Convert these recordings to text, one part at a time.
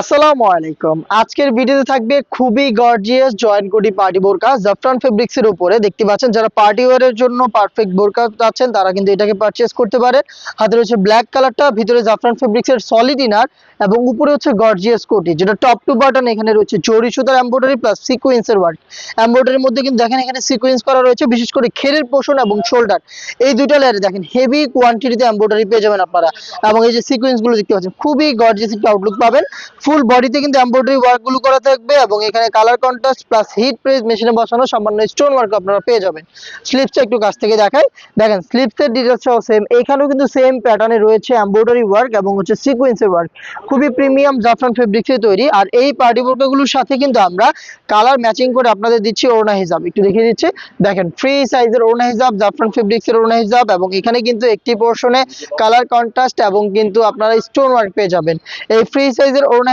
আসসালামু আলাইকুম। আজকের ভিডিওতে থাকবে খুবই গর্জিয়াস জয়েন্ট কোটি পার্টি বোরকা। জাফরান ফেব্রিক্স এর উপরে দেখতে পাচ্ছেন, যারা পার্টি ওয়ারের জন্য পারফেক্ট বোরকা চাচ্ছেন, তারা কিন্তু এটাকে পারচেজ করতে পারে হাতে রয়েছে ব্ল্যাক কালারটা ভিতরে জাফরান ফেব্রিক্স এর সলিড ইনার এবং উপরে হচ্ছে গর্জিয়াস কোটি, যেটা টপ টু বাটন এখানে রয়েছে চৌরি সুতার এমব্রয়ডারি প্লাস সিকোয়েন্সের ওয়ার্ক এমব্রয়ডারির মধ্যে কিন্তু দেখেন এখানে সিকোয়েন্স করা রয়েছে, বিশেষ করে খেরের পোষণ এবং শোল্ডার এই দুইটা লেয়ারে দেখেন হেভি কোয়ান্টিটিতে এমব্রয়ডারি পেয়ে যাবেন আপনারা। এবং এই যে সিকোয়েন্সগুলো দেখতে পাচ্ছেন, খুবই গর্জিয়াস একটা আউটলুক পাবেন। ফুল বডিতে কিন্তু এমব্রয়ডারি ওয়ার্কগুলো করা থাকবে এবং এখানে colour contrast plus heat press মেশিনে বসানো সামান্য স্টোন ওয়ার্ক আপনারা পেয়ে যাবেন। স্লিপসটা একটু কাছ থেকে দেখাই। দেখেন স্লিপসের ডিটেলসটাও সেম এখানেও কিন্তু সেম প্যাটার্নে রয়েছে এমব্রয়ডারি ওয়ার্ক এবং হচ্ছে সিকোয়েন্সের ওয়ার্ক খুবই প্রিমিয়াম জাফরান ফেব্রিক্সে তৈরি। আর এই পার্টি বোরকাগুলোর সাথে কিন্তু আমরা কালার ম্যাচিং করে আপনাদের দিচ্ছি ওড়না হিসাব। একটু দেখিয়ে দিচ্ছি। দেখেন ফ্রি সাইজের ওড়না হিসাব জাফরান ফেব্রিক্সের ওড়না হিসাব এবং এখানে কিন্তু একটি পোর্শনে কালার কন্ট্রাস্ট এবং কিন্তু আপনারা স্টোন ওয়ার্ক পেয়ে যাবেন। এই ফ্রি সাইজের ওড়না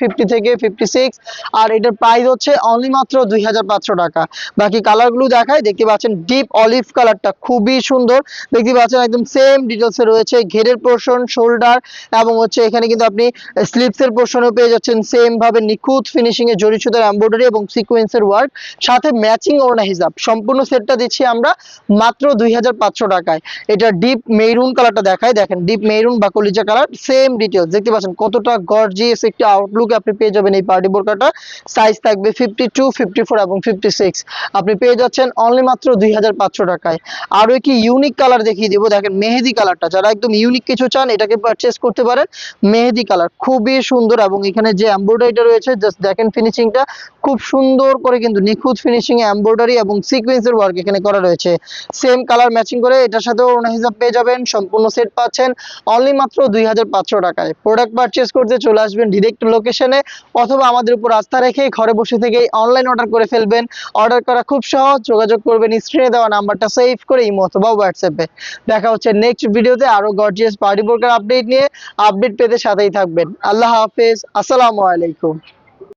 ফিফটি থেকে ফিফটি সিক্স আর এটার প্রাইস হচ্ছে অনলি মাত্র দুই হাজার পাঁচশো টাকা। বাকি দেখতে পাচ্ছেন ডিপ অলিভ খুবই সুন্দর। দেখতে পাচ্ছেন একদম সেম রয়েছে, ঘেরের পোর্শন শোল্ডার এবং হচ্ছে এখানে কিন্তু আপনি স্লিপসের পোর্শনও পেয়ে যাচ্ছেন সেম ভাবে নিখুঁত ফিনিশিং এ জরি সুতার এমব্রয়ডারি এবং সিকোয়েন্সের ওয়ার্ক সাথে ম্যাচিং ওড়না হিসাব সম্পূর্ণ সেটটা দিচ্ছি আমরা মাত্র দুই হাজার পাঁচশো টাকায়। এটা ডিপ মেরুন কালারটা দেখায়, দেখেন ডিপ মেরুন বা কলিজা কালার সেম ডিটেলস দেখতে পাচ্ছেন কতটা গর্জিয়াস একটি আউটলুক আপনি পেয়ে যাবেন এই পার্টি বোরকাটা। সাইজ থাকবে ফিফটি টু ফিফটি ফোর এবং ফিফটি সিক্স আপনি পেয়ে যাচ্ছেন অনলি মাত্র দুই হাজার পাঁচশো টাকায়। আরও একটি ইউনিক কালার দেখিয়ে দিব। দেখেন মেহেদি কালারটা যারা একদম ইউনিক কিছু চান, এটাকে পারচেস করতে পারেন। মেহেদি কালার খুবই সুন্দর এবং এখানে যে এমব্রয়ডারিটা রয়েছে জাস্ট দেখেন ফিনিশিংটা খুব সুন্দর করে কিন্তু নিখুঁত ফিনিশিং এমব্রয়ডারি এবং সিকোয়েন্সের ওয়ার্ক এখানে করা রয়েছে। সেম কালার ম্যাচিং করে এটার সাথেও ওনা হিসাব পেয়ে যাবেন। সম্পূর্ণ সেট পাচ্ছেন অনলি মাত্র দুই পাঁচশো পাঁচশো প্রোডাক্ট পারচেস করতে চলে আসবেন ডিরেক্ট লোকেশনে অথবা আমাদের উপর আস্থা রেখে ঘরে বসে থেকে অনলাইন অর্ডার করে ফেলবেন। অর্ডার করা খুব সহজ, যোগাযোগ করবেন স্ক্রিনে দেওয়া নাম্বারটা সেভ করে ইমো অথবা হোয়াটসঅ্যাপে দেখা হচ্ছে নেক্সট ভিডিওতে আরও গর্জিয়াস পার্টি বোর্ডের আপডেট নিয়ে আপডেট পেতে সাথেই থাকবেন। আল্লাহ হাফেজ, আসসালামু আলাইকুম।